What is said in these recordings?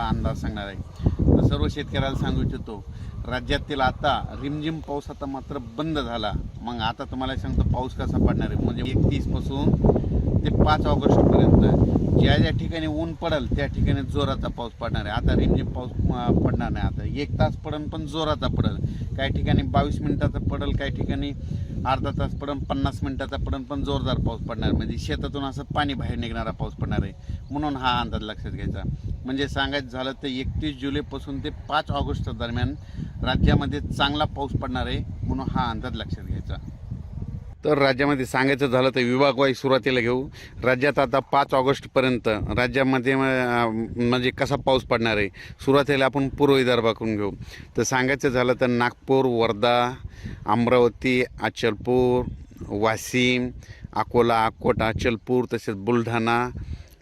हा अंदाज सांगणार आहे. तर सर्व शेतकऱ्याला सांगू इच्छितो राज्यातील आता रिमझिम पाऊस आता मात्र बंद झाला. मग आता तुम्हाला सांगतो पाऊस कसा पडणार आहे. म्हणजे एकतीसपासून ते पाच ऑगस्टपर्यंत ज्या ज्या ठिकाणी ऊन पडेल त्या ठिकाणी जोराचा पाऊस पडणार आहे. आता रिमझिम पाऊस पडणार नाही आता. एक तास पडेल पण जोराचा पडेल. काही ठिकाणी बावीस मिनिटाचा पडेल काही ठिकाणी अर्धा तास पडेल पन्नास मिनिटाचा पडेल पण जोरदार पाऊस पडणार. म्हणजे शेतातून असं पाणी बाहेर निघणारा पाऊस पडणार आहे. म्हणून हा अंदाज लक्षात घ्यायचा. म्हणजे सांगायचं झालं तर एकतीस जुलैपासून ते पाच ऑगस्ट दरम्यान राज्यामध्ये चांगला पाऊस पडणार आहे म्हणून हा अंदाज लक्षात घ्यायचा. तर राज्यामध्ये सांगायचं झालं तर विभागवाई सुरुवातीला घेऊ. राज्यात आता पाच ऑगस्टपर्यंत राज्यामध्ये म्हणजे कसा पाऊस पडणार आहे सुरुवातीला आपण पूर्व विदर्भाकडून घेऊ. तर सांगायचं झालं तर नागपूर वर्धा अमरावती अचलपूर वाशिम अकोला अकोट अचलपूर तसेच बुलढाणा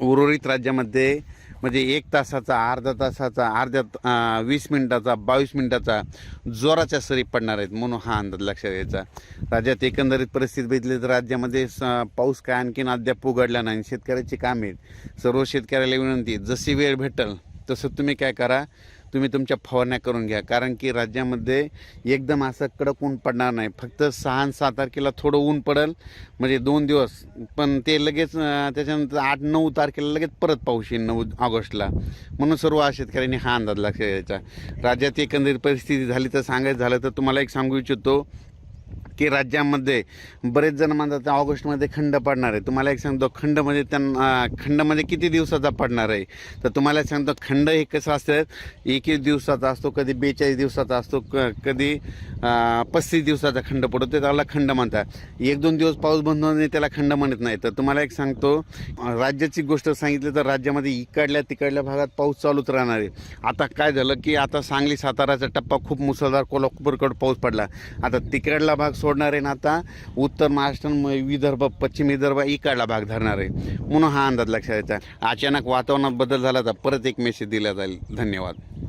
उर्वरित राज्यामध्ये म्हणजे एक तासाचा अर्धा तासाचा अर्ध्या वीस मिनिटाचा बावीस मिनिटाचा जोराच्या सरी पडणार आहेत म्हणून हा अंदाज लक्षात घ्यायचा राज्यात एकंदरीत परिस्थिती बघितली तर राज्यामध्ये स- पाऊस काय आणखीन अद्याप उघडला नाही शेतकऱ्याची कामे आहेत. सर्व शेतकऱ्याला विनंती जशी वेळ भेटेल तसं तुम्ही काय करा. तुम्ही तुमच्या फवारण्या करून घ्या. कारण की राज्यामध्ये एकदम असं कडक ऊन पडणार नाही. फक्त सहा आणि सहा तारखेला थोडं ऊन पडेल म्हणजे दोन दिवस. पण ते लगेच त्याच्यानंतर आठ नऊ तारखेला लगेच परत पाऊस येईल नऊ ऑगस्टला. म्हणून सर्व शेतकऱ्यांनी हा अंदाज लक्ष द्यायचा राज्यात एकंदरीत परिस्थिती झाली तर सांगायचं झालं तर तुम्हाला एक सांगू इच्छितो. की राज्यामध्ये बरेच जण म्हणतात ऑगस्टमध्ये खंड पडणार आहे. तुम्हाला एक सांगतो खंड म्हणजे त्यांना खंड म्हणजे किती दिवसाचा पडणार आहे? तर तुम्हाला एक सांगतो खंड हे कसं असतं एकवीस दिवसाचा असतो कधी बेचाळीस दिवसाचा असतो क कधी पस्तीस दिवसाचा खंड पडतो ते त्याला खंड म्हणतात. एक दोन दिवस पाऊस बंद होणे त्याला खंड म्हणत नाही. तर तुम्हाला एक सांगतो राज्याची गोष्ट सांगितली तर राज्यामध्ये इकडल्या तिकडल्या भागात पाऊस चालूच राहणार आहे. आता काय झालं की आता सांगली साताराचा टप्पा खूप मुसळधार कोल्हापूरकडे पाऊस पडला. आता तिकडला भाग सोडणार आहे ना आता. उत्तर महाराष्ट्र म- विदर्भ पश्चिम विदर्भ इकडला भाग धरणार आहे. म्हणून हा अंदाज लक्षात यायचा अचानक वातावरणात बदल झाला तर परत एक मेसेज दिला जाईल. धन्यवाद.